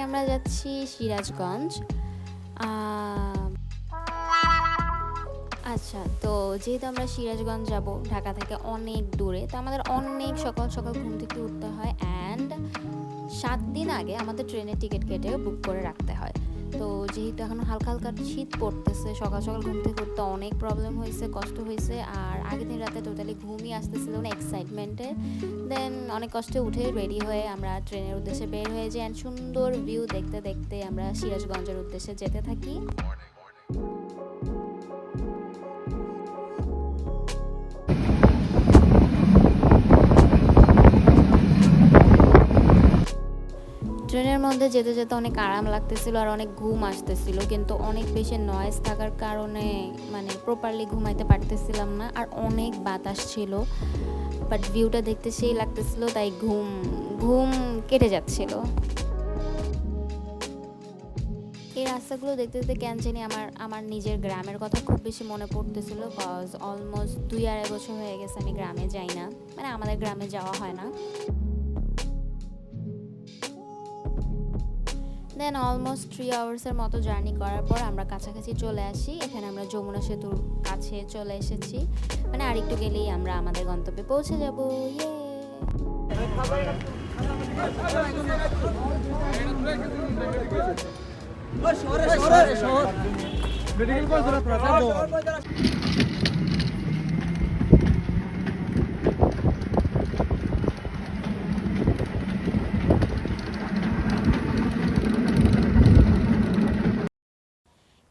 আমরা যাচ্ছি সিরাজগঞ্জ। আচ্ছা তো যেহেতু আমরা সিরাজগঞ্জ যাব, ঢাকা থেকে অনেক দূরে, তো আমাদের অনেক সকাল সকাল ঘুম থেকে উঠতে হয়। অ্যান্ড সাত দিন আগে আমাদের ট্রেনের টিকিট কেটে বুক করে রাখতে হয়। তো যেহেতু এখন হালকা হালকা শীত পড়তেছে, সকাল সকাল ঘুম থেকে উঠতে অনেক প্রবলেম হয়েছে, কষ্ট হয়েছে। আর আগের দিন রাতে টোটালি ঘুমই আসতেছিল না এক্সাইটমেন্টে দেন অনেক কষ্টে উঠে রেডি হয়ে আমরা ট্রেনের উদ্দেশ্যে বের হয়ে যাই। সুন্দর ভিউ দেখতে দেখতে আমরা সিরাজগঞ্জের উদ্দেশ্যে যেতে থাকি। মধ্যে যেতে যেতে অনেক আরাম লাগতেছিল আর অনেক ঘুম আসতেছিল, কিন্তু অনেক বেশি নয়েজ থাকার কারণে মানে প্রপারলি ঘুমাইতে পারতেছিলাম না আর অনেক বাতাস ছিল বাট ভিউটা দেখতে সেই লাগতেছিল, তাই ঘুম ঘুম কেটে যাচ্ছিল। এই রাস্তাগুলো দেখতে দেখতে কেন জানি আমার আমার নিজের গ্রামের কথা খুব বেশি মনে পড়তেছিল কজ অলমোস্ট দুই আড়াই বছর হয়ে গেছে আমি গ্রামে যাই না মানে আমাদের গ্রামে যাওয়া হয় না। দেন অলমোস্ট থ্রি আওয়ার্সের মতো জার্নি করার পর আমরা কাছাকাছি চলে আসি। এখানে আমরা যমুনা সেতুর কাছে চলে এসেছি। মানে আরেকটু গেলেই আমরা আমাদের গন্তব্যে পৌঁছে যাব। ইয়ে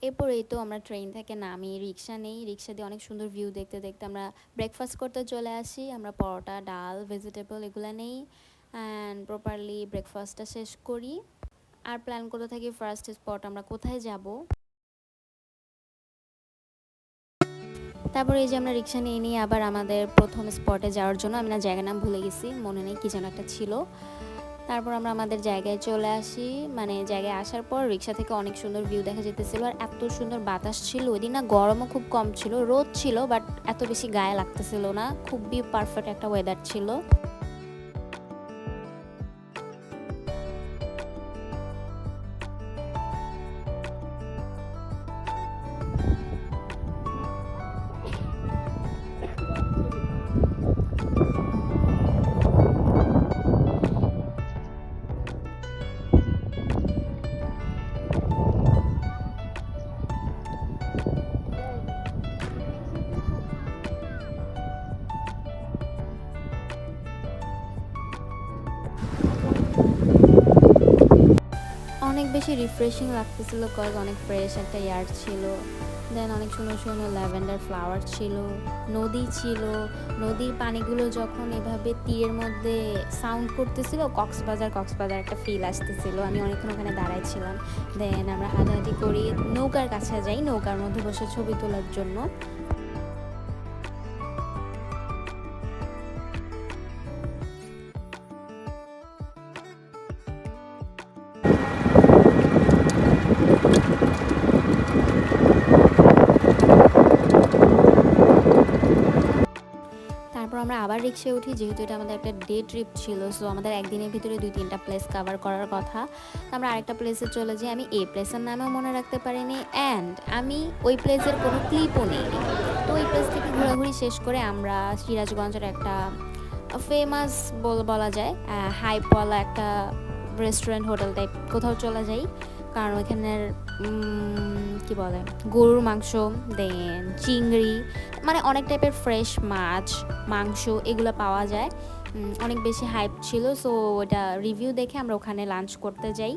এরপর এই তো আমরা ট্রেন থেকে নামি, রিক্সা নেই। রিক্সা দিয়ে অনেক সুন্দর ভিউ দেখতে দেখতে আমরা ব্রেকফাস্ট করতে চলে আসি। আমরা পরোটা, ডাল ভেজিটেবল এগুলো নেই। অ্যান্ড প্রপারলি ব্রেকফাস্টটা শেষ করি। আর প্ল্যান করতে থাকি ফার্স্ট স্পট আমরা কোথায় যাব। তারপরে এই যে আমরা রিক্সা নিয়ে নিয়ে আবার আমাদের প্রথম স্পটে যাওয়ার জন্য, আমি না জায়গার নাম ভুলে গেছি, মনে নেই কি যেন একটা ছিল। তারপর আমরা আমাদের জায়গায় চলে আসি। মানে জায়গায় আসার পর রিক্সা থেকে অনেক সুন্দর ভিউ দেখা যেতেছিল। আর এত সুন্দর বাতাস ছিল। ওই দিন না গরমও খুব কম ছিল। রোদ ছিল বাট এত বেশি গায়ে লাগতেছিল না। খুবই পারফেক্ট একটা ওয়েদার ছিল। অনেক বেশি রিফ্রেশিং লাগতেছিল কজ অনেক ফ্রেশ একটা এয়ার ছিল। দেন অনেক সুন্দর সুন্দর ল্যাভেন্ডার ফ্লাওয়ার ছিল, নদী ছিল। নদীর পানিগুলো যখন এভাবে তীরের মধ্যে সাউন্ড করতেছিল, কক্সবাজার কক্সবাজার একটা ফিল আসতেছিল। আমি অনেকক্ষণ ওখানে দাঁড়াইছিলাম দেন আমরা হাঁটাহাঁটি করি, নৌকার কাছে যাই, নৌকার মধ্যে বসে ছবি তোলার জন্য। আমরা আবার রিক্সায় উঠি, যেহেতু এটা আমাদের একটা ডে ট্রিপ ছিল সো আমাদের একদিনের ভিতরে দুই তিনটা প্লেস কভার করার কথা। তো আমরা আরেকটা প্লেসে চলে যাই। আমি এই প্লেসের নামেও মনে রাখতে পারিনি। অ্যান্ড আমি ওই প্লেসের কোনো ক্লিপও নেই তো ওই প্লেস থেকে ঘোরাঘুরি শেষ করে আমরা সিরাজগঞ্জের একটা ফেমাস বল, বলা যায় হাইপওয়ালা একটা রেস্টুরেন্ট হোটেল টাইপ কোথাও চলে যাই। কারণ ওইখানের কি বলে, গরুর মাংস দেন চিংড়ি মানে অনেক টাইপের ফ্রেশ মাছ, মাংস এগুলো পাওয়া যায়। অনেক বেশি হাইপ ছিল সো ওটা রিভিউ দেখে আমরা ওখানে লাঞ্চ করতে যাই।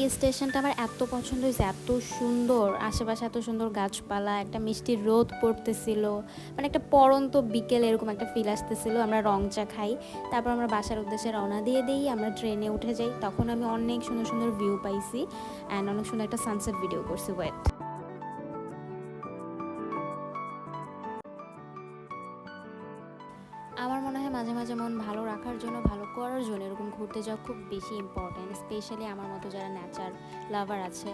এই স্টেশনটা আমার এত পছন্দ হয়েছে, এত সুন্দর। আশেপাশে এত সুন্দর গাছপালা, একটা মিষ্টি রোদ পড়তেছিল মানে একটা পরন্ত বিকেল এরকম একটা ফিল আসতেছিল। আমরা রং চা খাই, তারপর আমরা বাসার উদ্দেশ্যে রওনা দিয়ে দিই, আমরা ট্রেনে উঠে যাই। তখন আমি অনেক সুন্দর সুন্দর ভিউ পাইছি অ্যান্ড অনেক সুন্দর একটা সানসেট ভিডিও করছি ওয়েট আমার মনে হয় মাঝে মাঝে মন ভালো রাখার জন্য, ভালো করার জন্য এরকম ঘুরতে যাওয়া খুব বেশি ইম্পর্ট্যান্ট স্পেশালি আমার মতো যারা নেচার লাভার আছে।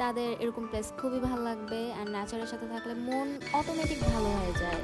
তাদের এরকম প্লেস খুবই ভালো লাগবে আর নেচারের সাথে থাকলে মন অটোমেটিক ভালো হয়ে যায়।